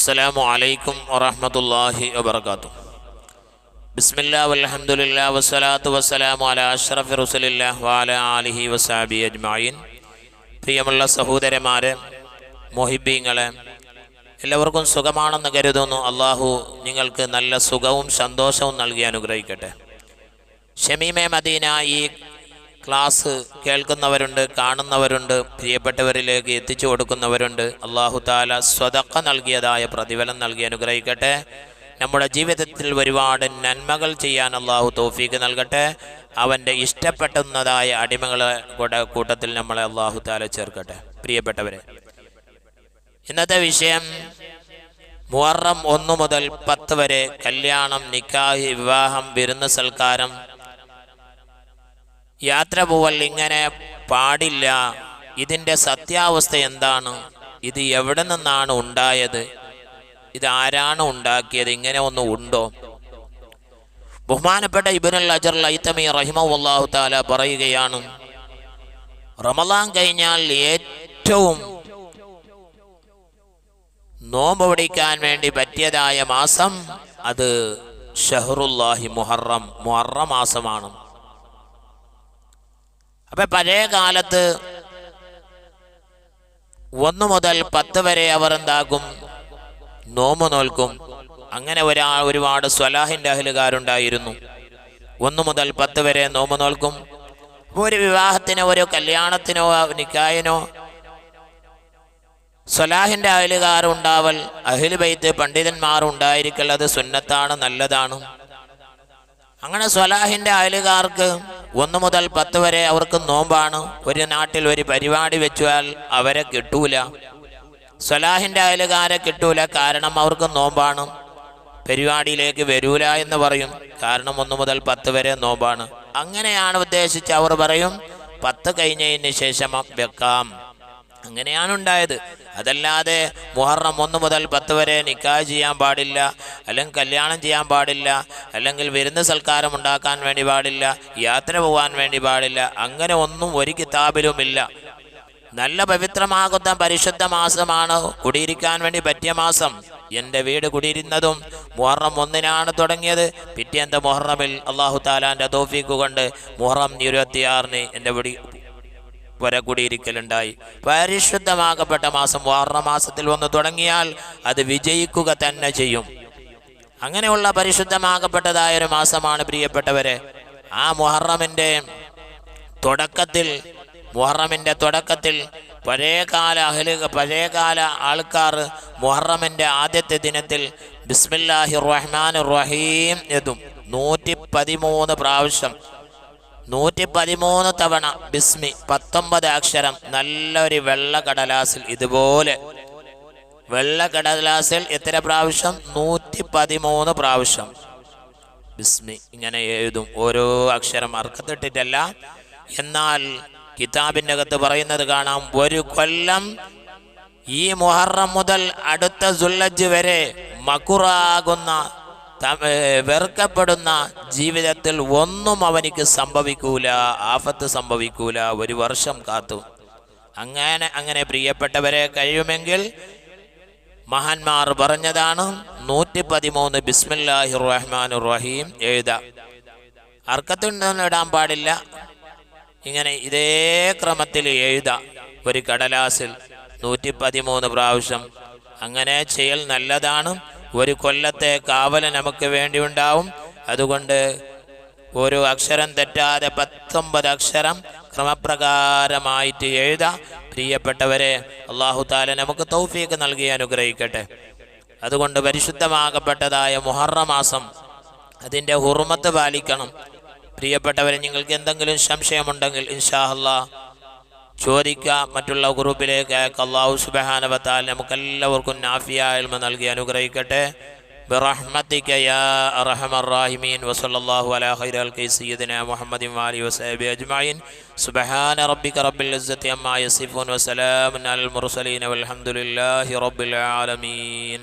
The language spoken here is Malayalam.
السلام عليكم ورحمة الله وبركاته بسم الله والحمد لله والصلاة والسلام على أشرف رسول الله وعلى آله وصحبه أجمعين പ്രിയമുള്ള സഹോദരന്മാരെ മൊഹിബീങ്ങളെ എല്ലാവർക്കും സുഖമാണെന്ന് കരുതുന്നു അള്ളാഹു നിങ്ങൾക്ക് നല്ല സുഖവും സന്തോഷവും നൽകി അനുഗ്രഹിക്കട്ടെ ഷമീമെ മദീന ഈ ക്ലാസ് കേൾക്കുന്നവരുണ്ട് കാണുന്നവരുണ്ട് പ്രിയപ്പെട്ടവരിലേക്ക് എത്തിച്ചു കൊടുക്കുന്നവരുണ്ട്. അള്ളാഹു താല സ്വതക്ക നൽകിയതായ പ്രതിഫലം നൽകി അനുഗ്രഹിക്കട്ടെ. നമ്മുടെ ജീവിതത്തിൽ ഒരുപാട് നന്മകൾ ചെയ്യാൻ അള്ളാഹു തോഫീക്ക് നൽകട്ടെ. അവന്റെ ഇഷ്ടപ്പെടുന്നതായ അടിമകളെ കൂടെ കൂട്ടത്തിൽ നമ്മളെ അള്ളാഹു താല ചേർക്കട്ടെ. പ്രിയപ്പെട്ടവരെ ഇന്നത്തെ വിഷയം മുഹറം ഒന്നു മുതൽ പത്ത് വരെ കല്യാണം നിക്കാഹി വിവാഹം വിരുന്ന് സൽക്കാരം യാത്ര പോവൽ ഇങ്ങനെ പാടില്ല. ഇതിന്റെ സത്യാവസ്ഥ എന്താണ്? ഇത് എവിടെ നിന്നാണ് ഉണ്ടായത്? ഇത് ആരാണ് ഉണ്ടാക്കിയത്? ഇങ്ങനെ ഒന്ന് ഉണ്ടോ? ബഹുമാനപ്പെട്ട ഇബനുൽ അജർ ലൈത്തമി റഹിമഹുല്ലാഹു താല പറയുകയാണ് റമലാൻ കഴിഞ്ഞാൽ ഏറ്റവും നോമ്പ് പിടിക്കാൻ വേണ്ടി പറ്റിയതായ മാസം അത് ഷഹറുല്ലാഹി മുഹറം മുഹറം മാസമാണ്. അപ്പൊ പഴയ കാലത്ത് ഒന്നു മുതൽ പത്ത് വരെ അവർ എന്താക്കും നോമ്പ് നോൽക്കും. അങ്ങനെ ഒരാ ഒരുപാട് സ്വലാഹിന്റെ അഹലുകാരുണ്ടായിരുന്നു. ഒന്നു മുതൽ പത്ത് വരെ നോമ്പ് നോൽക്കും. ഒരു വിവാഹത്തിനോ ഒരു കല്യാണത്തിനോ നിക്കായനോ സ്വലാഹിന്റെ അഹലുകാർ ഉണ്ടാവൽ അഹിൽ ബൈത്ത് പണ്ഡിതന്മാർ ഉണ്ടായിരിക്കൽ അത് സുന്നത്താണ് നല്ലതാണ്. അങ്ങനെ സ്വലാഹിന്റെ അയലുകാർക്ക് ഒന്ന് മുതൽ പത്ത് വരെ അവർക്ക് നോമ്പാണ്. ഒരു നാട്ടിൽ ഒരു പരിപാടി വെച്ചാൽ അവരെ കിട്ടൂല. സലാഹിന്റെ അയലുകാരെ കിട്ടൂല. കാരണം അവർക്ക് നോമ്പാണ്. പരിപാടിയിലേക്ക് വരൂല എന്ന് പറയും. കാരണം ഒന്ന് മുതൽ പത്ത് വരെ നോമ്പാണ്. അങ്ങനെയാണ് ഉദ്ദേശിച്ച് അവർ പറയും. പത്ത് കഴിഞ്ഞതിന് ശേഷം വെക്കാം. അങ്ങനെയാണ് ഉണ്ടായത്. അതല്ലാതെ മുഹറം ഒന്ന് മുതൽ പത്ത് വരെ നിക്കാഹ് ചെയ്യാൻ പാടില്ല അല്ലെങ്കിൽ കല്യാണം ചെയ്യാൻ പാടില്ല അല്ലെങ്കിൽ വിരുന്ന് സൽക്കാരം ഉണ്ടാക്കാൻ വേണ്ടി പാടില്ല യാത്ര പോകാൻ വേണ്ടി പാടില്ല അങ്ങനെ ഒന്നും ഒരു കിതാബിലുമില്ല നല്ല പവിത്രമാകുന്ന പരിശുദ്ധ മാസമാണ് കുടിയിരിക്കാൻ വേണ്ടി പറ്റിയ മാസം. എന്റെ വീട് കുടിയിരുന്നതും മുഹറം ഒന്നിനാണ് തുടങ്ങിയത്. പിറ്റേന്ത മുഹറമിൽ അള്ളാഹു താലാന്റെ തോഫീക്ക് കൊണ്ട് മുഹറം ഇരുപത്തിയാറിന് എന്റെ വീട് വരെ കൂടിയിരിക്കലുണ്ടായി. പരിശുദ്ധമാകപ്പെട്ട മാസം വാർണ മാസത്തിൽ വന്ന് തുടങ്ങിയാൽ അത് വിജയിക്കുക തന്നെ ചെയ്യും. അങ്ങനെയുള്ള പരിശുദ്ധമാകപ്പെട്ടതായ ഒരു മാസമാണ് പ്രിയപ്പെട്ടവരെ. ആ മുഹറമിന്റെ തുടക്കത്തിൽ മുഹറമിന്റെ തുടക്കത്തിൽ പഴയകാല അഹൽ പഴയകാല ആൾക്കാർ മുഹറമിന്റെ ആദ്യത്തെ ദിനത്തിൽ ബിസ്മില്ലാഹി റഹ്മാൻ റഹീം എതും നൂറ്റി പതിമൂന്ന് പ്രാവശ്യം നൂറ്റി പതിമൂന്ന് തവണ ബിസ്മി പത്തൊമ്പത് അക്ഷരം നല്ലൊരു വെള്ള കടലാസിൽ ഇതുപോലെ. വെള്ള കടലാസിൽ എത്ര പ്രാവശ്യം? നൂറ്റി പതിമൂന്ന് പ്രാവശ്യം. ബിസ്മി ഇങ്ങനെ എഴുതും. ഓരോ അക്ഷരം അർക്കത്തിട്ടിട്ടല്ല. എന്നാൽ കിതാബിന്റെ അകത്ത് പറയുന്നത് കാണാം ഒരു കൊല്ലം ഈ മുഹറം മുതൽ അടുത്ത സുല്ലജ് വരെ മക്കുറാകുന്ന വെറുക്കപ്പെടുന്ന ജീവിതത്തിൽ ഒന്നും അവനിക്ക് സംഭവിക്കൂല ആഫത്ത് സംഭവിക്കൂല ഒരു വർഷം കാത്തു. അങ്ങനെ അങ്ങനെ പ്രിയപ്പെട്ടവരെ കഴിയുമെങ്കിൽ മഹാന്മാർ പറഞ്ഞതാണ് നൂറ്റി പതിമൂന്ന് ബിസ്മില്ലാഹി റഹ്മാൻ റഹീം എഴുത. അർക്കത്തുണ്ടെന്ന് ഇടാൻ പാടില്ല. ഇങ്ങനെ ഇതേ ക്രമത്തിൽ എഴുത ഒരു കടലാസിൽ നൂറ്റി പതിമൂന്ന് പ്രാവശ്യം. അങ്ങനെ ചെയ്യൽ നല്ലതാണ്. ഒരു കൊല്ലത്തെ കാവൽ നമുക്ക് വേണ്ടി ഉണ്ടാവും അതുകൊണ്ട് ഒരു അക്ഷരം തെറ്റാതെ പത്തൊമ്പത് അക്ഷരം ക്രമപ്രകാരമായിട്ട് എഴുതാം. പ്രിയപ്പെട്ടവരെ അള്ളാഹു താല നമുക്ക് തൗഫീക്ക് നൽകി അനുഗ്രഹിക്കട്ടെ. അതുകൊണ്ട് പരിശുദ്ധമാകപ്പെട്ടതായ മുഹറ മാസം അതിന്റെ ഹുർമത്ത് പാലിക്കണം. പ്രിയപ്പെട്ടവരെ നിങ്ങൾക്ക് എന്തെങ്കിലും സംശയമുണ്ടെങ്കിൽ ഇൻഷാ ചോദിക്കുക മറ്റുള്ള ഗ്രൂപ്പിലേക്ക് അയക്കുക അള്ളാഹു സുബഹാനവത്താൽ നമുക്കെല്ലാവർക്കും നാഫിയ ഇൽമ നൽകി അനുഗ്രഹിക്കട്ടെ برحمتك يا أرحم الراحمين وصلى الله على خير الكي سيدنا محمد وآله وصحبه أجمعين سبحان ربك رب العزة عما يصفون وسلام على المرسلين والحمد لله رب العالمين